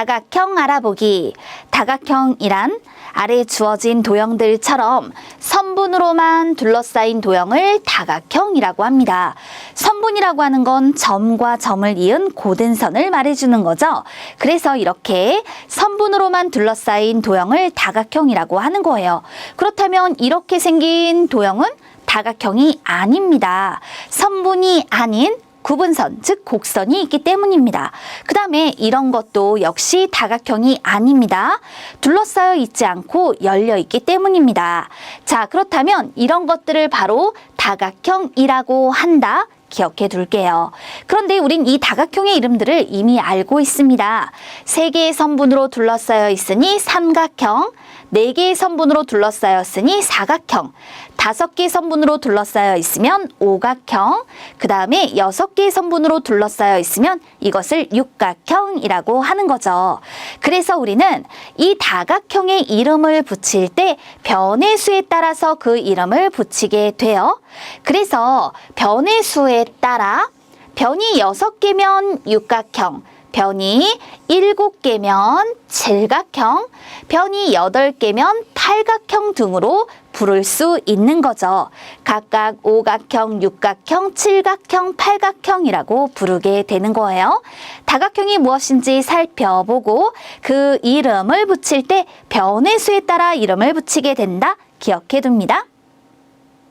다각형 알아보기. 다각형이란 아래 주어진 도형들처럼 선분으로만 둘러싸인 도형을 다각형이라고 합니다. 선분이라고 하는 건 점과 점을 이은 고den선을 말해주는 거죠. 그래서 이렇게 선분으로만 둘러싸인 도형을 다각형이라고 하는 거예요. 그렇다면 이렇게 생긴 도형은 다각형이 아닙니다. 선분이 아닌 구분선, 즉 곡선이 있기 때문입니다. 그 다음에 이런 것도 역시 다각형이 아닙니다. 둘러싸여 있지 않고 열려 있기 때문입니다. 자, 그렇다면 이런 것들을 바로 다각형이라고 한다. 기억해 둘게요. 그런데 우린 이 다각형의 이름들을 이미 알고 있습니다. 세 개의 선분으로 둘러싸여 있으니 삼각형, 네 개의 선분으로 둘러싸였으니 사각형, 다섯 개의 선분으로 둘러싸여 있으면 오각형, 그 다음에 여섯 개의 선분으로 둘러싸여 있으면 이것을 육각형이라고 하는 거죠. 그래서 우리는 이 다각형의 이름을 붙일 때 변의 수에 따라서 그 이름을 붙이게 돼요. 그래서 변의 수에 따라 변이 여섯 개면 육각형, 변이 일곱 개면 칠각형, 변이 여덟 개면 팔각형 등으로 부를 수 있는 거죠. 각각 오각형, 육각형, 칠각형, 팔각형이라고 부르게 되는 거예요. 다각형이 무엇인지 살펴보고 그 이름을 붙일 때 변의 수에 따라 이름을 붙이게 된다. 기억해 둡니다.